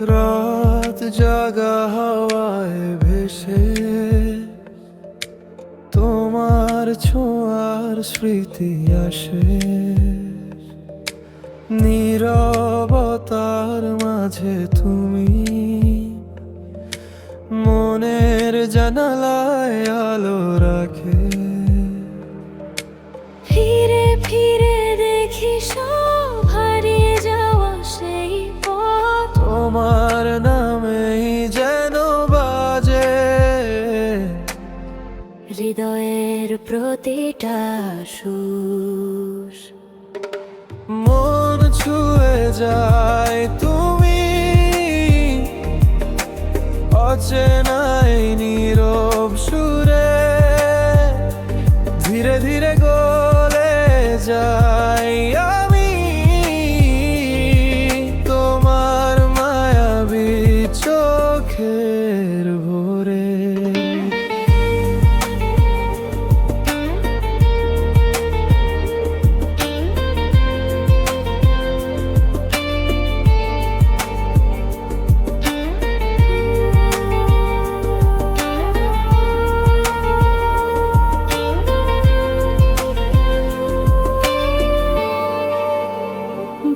রাত জাগা হাওয়ায় ভেসে তোমার ছোঁয়ার স্মৃতি আসে। নীরবতার মাঝে তুমি মনের জানালায় আলো রাখে। ফিরে ফিরে হৃদয়ের প্রতিটা সুর। মন ছুঁয়ে যায় তুমি। অচেনাই নীরব সুরে ধীরে ধীরে গলে যাই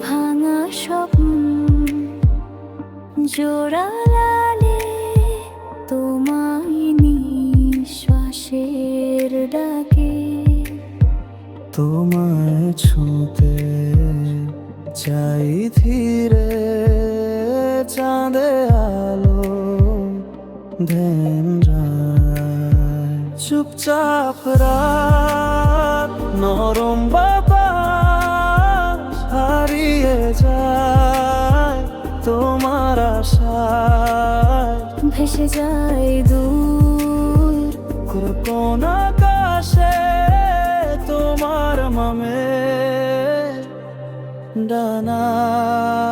ভাঙা স্বপ্ন জোড়ালালে তোমায় নিঃশ্বাসের ডাকে। তোমায় ছুঁতে চাই ধীরে, চাঁদে আলো ধ্যান চুপচাপ রাত, নরম হারিয়ে যায় তোমার আশায়। ভেসে যায় দূর। কোন আকাশে তোমার মামে ডানায়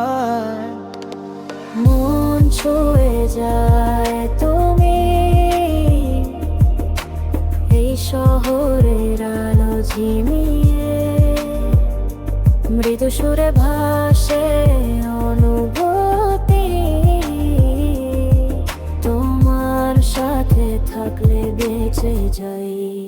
মন ছুঁয়ে যায় তুমি। এই শহরের আলো ঝিমিয়ে মৃদু সুরে ভাসে অনুভূতি। তোমার সাথে থাকলে বেঁচে যাই।